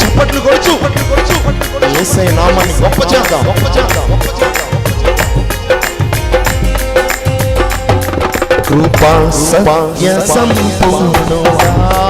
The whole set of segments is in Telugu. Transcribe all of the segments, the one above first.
చప్పట్లు కొడుచు. ఏసై నామాన్ని గొప్ప చేద్దాం. గొప్ప చేద్దాం గొప్ప చేద్దాం కృపా సత్య సంపూర్ణుడా.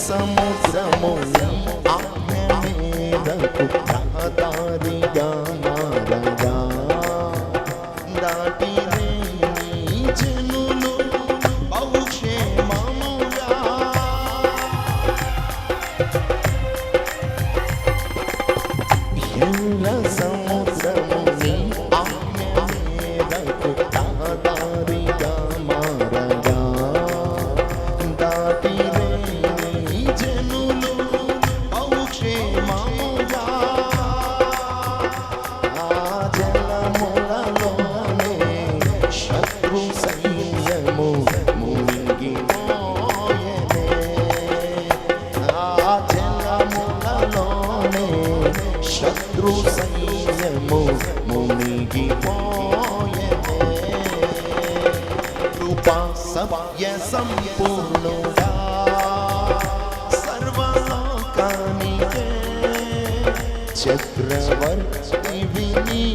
సముద్రము ఆజ్ఞ మీదకు రహదారిగా సైన్యము మునిగిపోయెనే. కృపా సత్య సంపూర్ణుడా సర్వలోకానికే చక్రవర్తివి నీవే యేసయ్యా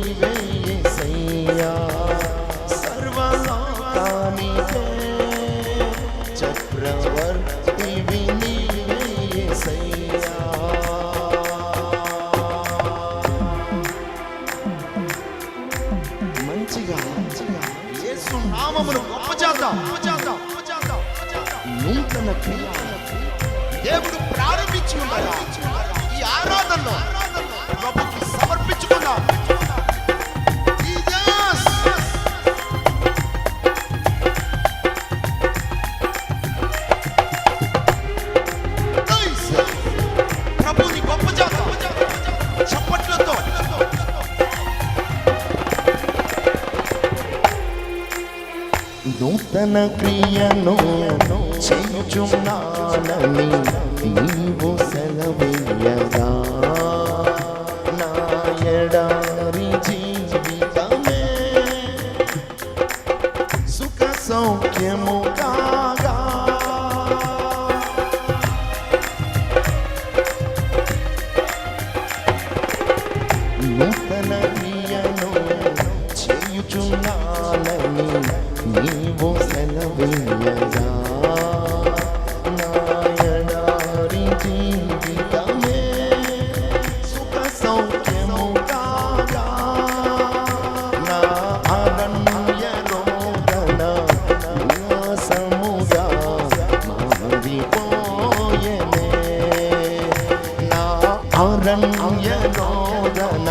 నూతన దేవుడు ప్రారంభించి ఉన్నారు ఈ ఆరాధనలో. ప్రభు నూతన ప్రియను చెంచున్నానని నీవు సెలవీయగా నాయడా చేయుచున్నానని నీవు సెలవీయగా నా జీవితమే సుఖ సౌఖ్యము కాగా నా అరణ్య రోదన ఉల్లాసముగా మారిపోయెనే నా అరణ్య రోదన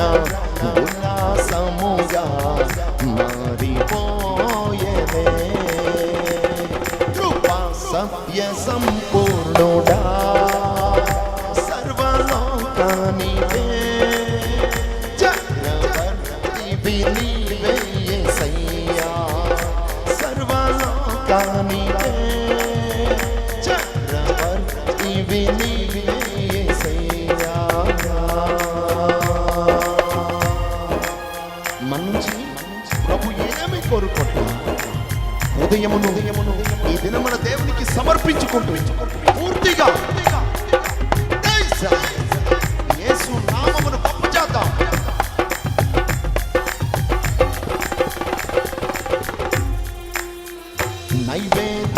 హృదయమును ఈ దినమున దేవునికి సమర్పించుకుంటూ పూర్తిగా యేసు నామమును గొప్ప చేద్దాం. నైవేద్య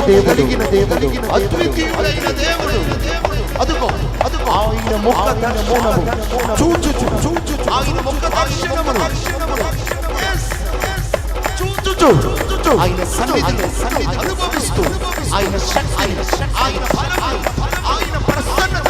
కలిగిన దేవుడు. అద్వితీయుడైన దేవుడు. అదుకో అదుకో ఆయన ముఖ మౌనము చూచు చూచు ఆయన ముఖ దర్శనము. చూచుచు ఆయన సన్నిధి సన్నిధి అనుభవిస్తూ ఆయన ఆయన ఆయన ఆయన ప్రసన్నత.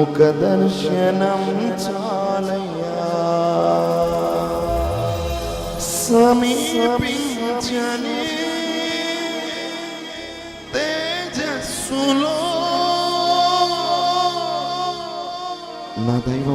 ముఖ దర్శనం చాలయ్యా సమీపించని తేజస్సులో నా దైవం